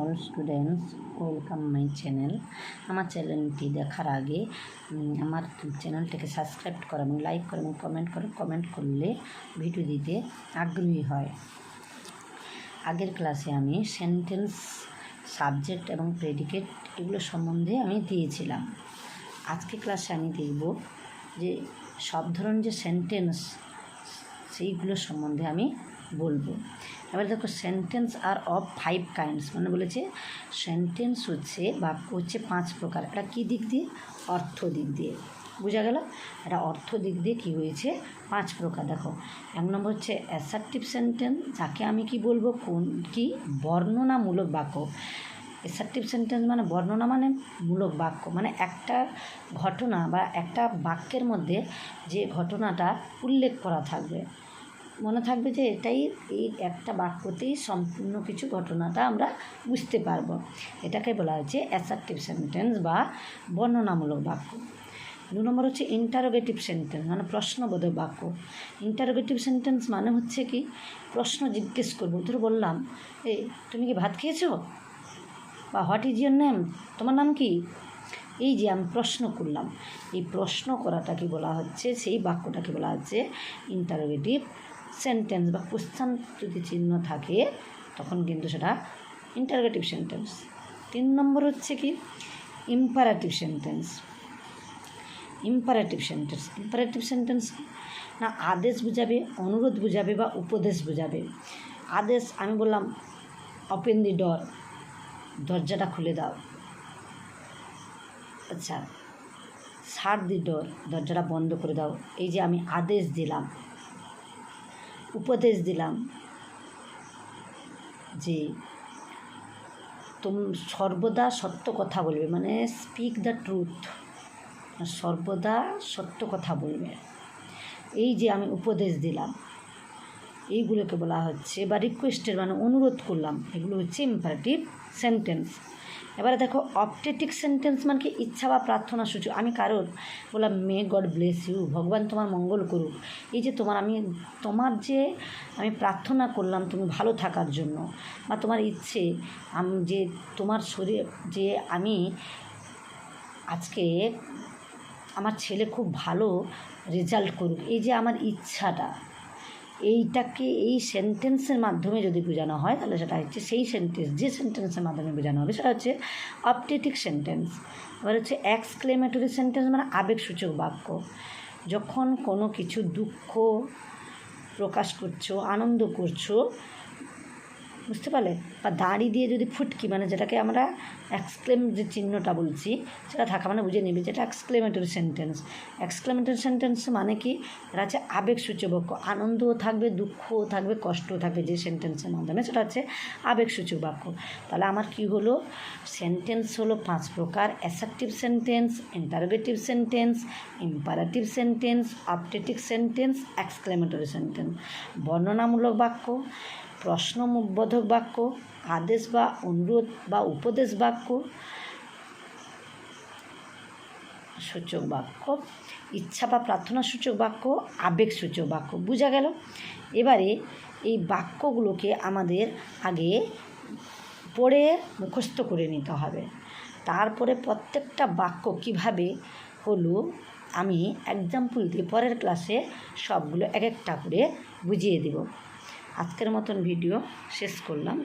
All students welcome my channel আমার চ্যানেলটি দেখার আগে আমার চ্যানেলটাকে সাবস্ক্রাইব করো এবং লাইক করো এবং কমেন্ট করো। কমেন্ট করলে ভিডিও দিতে আগ্রহী হয়। আগের ক্লাসে আমি সেন্টেন্স সাবজেক্ট এবং প্রেডিকেট এগুলো সম্বন্ধে আমি দিয়েছিলাম। আজকে ক্লাসে আমি দেখব যে সব ধরনের যে সেন্টেন্স সেইগুলো সম্বন্ধে আমি বলব। এবার দেখো sentence are of five kinds মানে বলেছে সেন্টেন্স হচ্ছে বাক্য হচ্ছে পাঁচ প্রকার। এটা কী দিক দিয়ে? অর্থ দিক দিয়ে। বোঝা গেল? এটা অর্থ দিক দিয়ে কী হয়েছে? পাঁচ প্রকার। দেখো, এক নম্বর হচ্ছে অ্যাসার্টিভ সেন্টেন্স যাকে আমি কি বলব? কোন, কি? বর্ণনামূলক বাক্য। অ্যাসার্টিভ সেন্টেন্স মানে বর্ণনা মানে মূলক বাক্য। মানে একটা ঘটনা বা একটা বাক্যের মধ্যে যে ঘটনাটা উল্লেখ করা থাকবে। মনে থাকবে যে এটাই এই একটা বাক্যতেই সম্পূর্ণ কিছু ঘটনাটা আমরা বুঝতে পারব। এটাকে বলা হচ্ছে অ্যাসার্টিভ সেন্টেন্স বা বর্ণনামূলক বাক্য। দু নম্বর হচ্ছে ইন্টারোগেটিভ সেন্টেন্স মানে প্রশ্নবোধক বাক্য। ইন্টারোগেটিভ সেন্টেন্স মানে হচ্ছে কি, প্রশ্ন জিজ্ঞেস করব। ধরো বললাম এই তুমি কি ভাত খেয়েছো? বা হোয়াট ইজ ইয়োর নেম তোমার নাম কি? এই যে আমি প্রশ্ন করলাম, এই প্রশ্ন করাটাকে বলা হচ্ছে, সেই বাক্যটাকে বলা হচ্ছে ইন্টারোগেটিভ সেন্টেন্স বা কোশ্চান যদি চিহ্ন থাকে, তখন কিন্তু সেটা ইন্টারোগেটিভ সেন্টেন্স তিন নম্বর হচ্ছে কি? Imperative sentence imperative sentence imperative sentence না, আদেশ বুঝাবে, অনুরোধ বুঝাবে বা উপদেশ বুঝাবে। আদেশ, আমি বললাম ওপেন দি ডর দরজাটা খুলে দাও। আচ্ছা সার দি ডোর দরজাটা বন্ধ করে দাও। এই যে আমি আদেশ দিলাম উপদেশ দিলাম। যে তোম সর্বদা সত্য কথা বলবে মানে স্পিক দ্য ট্রুথ সর্বদা সত্য কথা বলবে। এই যে আমি উপদেশ দিলাম, এইগুলোকে বলা হচ্ছে, বা রিকোয়েস্টের মানে অনুরোধ করলাম, এগুলো হচ্ছে ইম্পারেটিভ সেন্টেন্স এবারে দেখো অপটেটিক সেন্টেন্স মানে কি? ইচ্ছা বা প্রার্থনা সূচক আমি কারোর? বললাম, মে গড ব্লেস ইউ। ভগবান তোমার মঙ্গল করুক। এই যে তোমার, আমি, তোমার যে আমি প্রার্থনা করলাম তুমি ভালো থাকার জন্য বা তোমার ইচ্ছে, আমি, যে তোমার শরীর, যে আমি আজকে আমার ছেলে খুব ভালো রেজাল্ট করুক, এই যে আমার ইচ্ছাটা। এইটাকে এই সেন্টেন্সের মাধ্যমে যদি বোঝানো হয়, তাহলে সেটা হচ্ছে সেই সেন্টেন্স যে সেন্টেন্সের মাধ্যমে বোঝানো হবে, সেটা হচ্ছে অপটেটিক সেন্টেন্স এবার হচ্ছে এক্সক্লেমেটরি সেন্টেন্স মানে আবেগসূচক বাক্য। যখন কোনো কিছু দুঃখ প্রকাশ করছ, আনন্দ করছ বুঝতে পারলে? বা দাড়ি দিয়ে যদি ফুটকি মানে যেটাকে আমরা এক্সক্লেম যে চিহ্নটা বলছি, সেটা থাকা মানে বুঝে নিবি যেটা এক্সক্লেমেটরি সেন্টেন্স এক্সক্লেমেটরি সেন্টেন্স মানে কি? এটা হচ্ছে আবেগসূচক বাক্য আনন্দও থাকবে, দুঃখও থাকবে, কষ্টও থাকবে যে সেন্টেন্সের মাধ্যমে, সেটা হচ্ছে আবেগসূচক বাক্য তাহলে আমার কি হলো? সেন্টেন্স হলো পাঁচ প্রকার। Assertive sentence interrogative sentence imperative sentence optative sentence exclamatory sentence বর্ণনামূলক বাক্য। প্রশ্নবোধক বাক্য, আদেশ বা অনুরোধ বা উপদেশ বাক্য, সূচক বাক্য, ইচ্ছা বা প্রার্থনা সূচক বাক্য, আবেগ সূচক বাক্য। বোঝা গেল? এবারে এই বাক্যগুলোকে আমাদের আগে পড়ে মুখস্থ করে নিতে হবে। তারপরে প্রত্যেকটা বাক্য কীভাবে হলো, আমি এক্সাম্পল দিয়ে পরের ক্লাসে সবগুলো এক একটা করে বুঝিয়ে দেব। আজকের মতন ভিডিও শেষ করলাম।